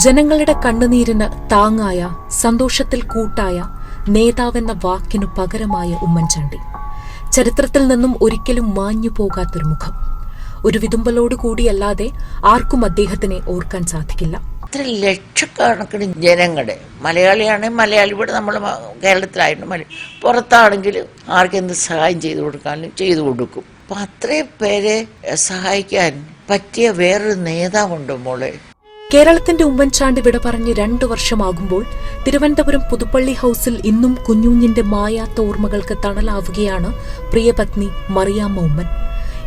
ജനങ്ങളുടെ കണ്ണുനീരിന് താങ്ങായ സന്തോഷത്തിൽ കൂട്ടായ നേതാവെന്ന വാക്കിനു പകരമായ ഉമ്മൻചാണ്ടി. ചരിത്രത്തിൽ നിന്നും ഒരിക്കലും മാഞ്ഞു പോകാത്തൊരു മുഖം. ഒരു വിതുമ്പലോട് കൂടിയല്ലാതെ ആർക്കും അദ്ദേഹത്തിനെ ഓർക്കാൻ സാധിക്കില്ല. ഇത്ര ലക്ഷക്കണക്കിന് ജനങ്ങളുടെ മലയാളിയാണെങ്കിൽ മലയാളി ഇവിടെ നമ്മൾ കേരളത്തിലായിരുന്നു മല പുറത്താണെങ്കിൽ ആർക്കെന്ത് സഹായം ചെയ്തു കൊടുക്കാനും ചെയ്തു കൊടുക്കും. അപ്പം അത്രയും പേരെ സഹായിക്കാൻ പറ്റിയ വേറൊരു നേതാവുണ്ടോ മോളെ. കേരളത്തിന്റെ ഉമ്മൻചാണ്ടി വിട പറഞ്ഞ് രണ്ടു വർഷമാകുമ്പോൾ തിരുവനന്തപുരം പുതുപ്പള്ളി ഹൌസിൽ ഇന്നും കുഞ്ഞുഞ്ഞിന്റെ മായാത്ത ഓർമ്മകൾക്ക് തണലാവുകയാണ് പ്രിയപത്നി മറിയാമ്മ ഉമ്മൻ.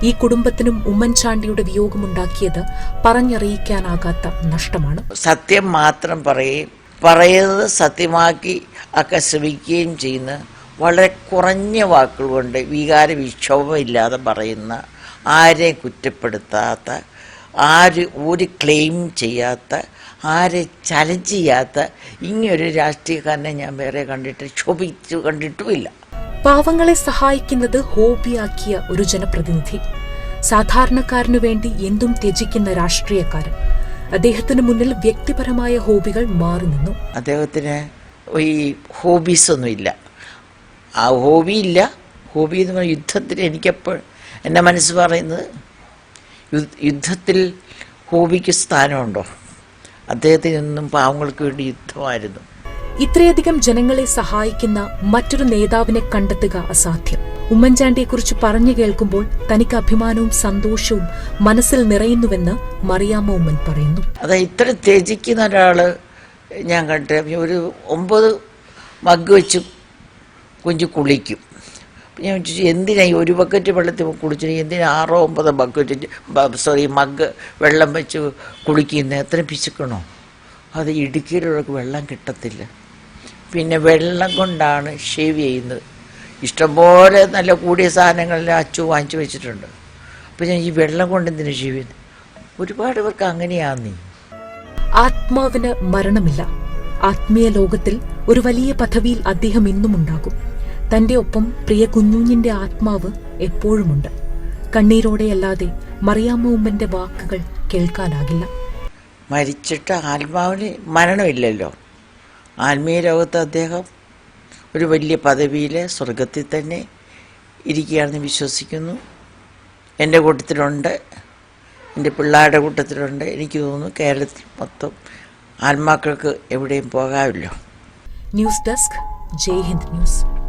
ഈ കുടുംബത്തിനും ഉമ്മൻചാണ്ടിയുടെ വിയോഗമുണ്ടാക്കിയത് പറഞ്ഞറിയിക്കാനാകാത്ത നഷ്ടമാണ്. സത്യം മാത്രം പറയുകയും പറയുന്നത് സത്യമാക്കി ഒക്കെ ശ്രമിക്കുകയും ചെയ്യുന്ന വളരെ കുറഞ്ഞ വാക്കുകൾ കൊണ്ട് വികാര വിക്ഷോഭമില്ലാതെ പറയുന്ന ആരെയും കുറ്റപ്പെടുത്താത്ത ആര് ഒരു ക്ലെയിം ചെയ്യാത്ത ആരെ ചലഞ്ച് ചെയ്യാത്ത ഇങ്ങനൊരു രാഷ്ട്രീയക്കാരനെ ഞാൻ വേറെ കണ്ടിട്ട് ക്ഷോഭിച്ചു കണ്ടിട്ടുമില്ല. പാവങ്ങളെ സഹായിക്കുന്നത് ഹോബിയാക്കിയ ഒരു ജനപ്രതിനിധി. സാധാരണക്കാരനു വേണ്ടി എന്തും ത്യജിക്കുന്ന രാഷ്ട്രീയക്കാരൻ. അദ്ദേഹത്തിന് മുന്നിൽ വ്യക്തിപരമായ ഹോബികൾ മാറി നിന്നു. അദ്ദേഹത്തിന് ഈ ഹോബീസ് ഒന്നുമില്ല ആ ഹോബിയില്ല. ഇല്ല ഹോബി എന്ന് പറഞ്ഞാൽ യുദ്ധത്തിന് എനിക്കെപ്പോഴും എന്റെ മനസ്സ് പറയുന്നത് യുദ്ധത്തിൽ ഹോബിക്ക് സ്ഥാനമുണ്ടോ? അദ്ദേഹത്തിന് നിന്നും പാവങ്ങൾക്ക് വേണ്ടി യുദ്ധമായിരുന്നു. ഇത്രയധികം ജനങ്ങളെ സഹായിക്കുന്ന മറ്റൊരു നേതാവിനെ കണ്ടെത്തുക അസാധ്യം. ഉമ്മൻചാണ്ടിയെക്കുറിച്ച് പറഞ്ഞു കേൾക്കുമ്പോൾ തനിക്ക് അഭിമാനവും സന്തോഷവും മനസ്സിൽ നിറയുന്നുവെന്ന് മറിയാമ്മ ഉമ്മൻ പറയുന്നു. അതെ ഇത്ര ത്യജിക്കുന്ന ഒരാൾ ഞാൻ കണ്ടിട്ട് ഒരു ഒമ്പത് മഗ് വെച്ച് കുഞ്ഞു കുളിക്കും. ഞാൻ എന്തിനാ ഈ ഒരു ബക്കറ്റ് വെള്ളത്തിൽ കുളിച്ചിട്ട് എന്തിനാ ആറോ ഒമ്പതോ ബക്കറ്റ് സോറി മഗ് വെള്ളം വെച്ച് കുളിക്കുന്നത് എത്ര പിശുക്കണോ? അത് ഇടുക്കിയിലുള്ളവർക്ക് വെള്ളം കിട്ടത്തില്ല. പിന്നെ വെള്ളം കൊണ്ടാണ് ഷേവ് ചെയ്യുന്നത്. ഇഷ്ടംപോലെ നല്ല കൂടിയ സാധനങ്ങളിൽ അച്ചു വാങ്ങിച്ചു വെച്ചിട്ടുണ്ട്. അപ്പം ഞാൻ ഈ വെള്ളം കൊണ്ട് എന്തിനു ഷേവ് ചെയ്യുന്നത്? ഒരുപാട് പേർക്ക് അങ്ങനെയാന്ന്. ആത്മാവിന് മരണമില്ല. ആത്മീയ ലോകത്തിൽ ഒരു വലിയ പദവിയിൽ അദ്ദേഹം ഇന്നുമുണ്ടാകും. തന്റെ ഒപ്പം പ്രിയ കുഞ്ഞുഞ്ഞിന്റെ ആത്മാവ് എപ്പോഴുമുണ്ട്. കണ്ണീരോടെയല്ലാതെ മറിയാമ്മ വാക്കുകൾ കേൾക്കാനാകില്ല. മരിച്ചിട്ട് ആത്മാവിന് മരണമില്ലല്ലോ. ആത്മീയ ലോകത്ത് അദ്ദേഹം ഒരു വലിയ പദവിയിൽ സ്വർഗത്തിൽ തന്നെ ഇരിക്കുകയാണെന്ന് വിശ്വസിക്കുന്നു. എന്റെ കൂട്ടത്തിലുണ്ട് എന്റെ പിള്ളേരുടെ കൂട്ടത്തിലുണ്ട്. എനിക്ക് തോന്നുന്നു കേരളത്തിൽ മൊത്തം ആത്മാക്കൾക്ക് എവിടെയും പോകാമല്ലോ news desk Jai Hind news.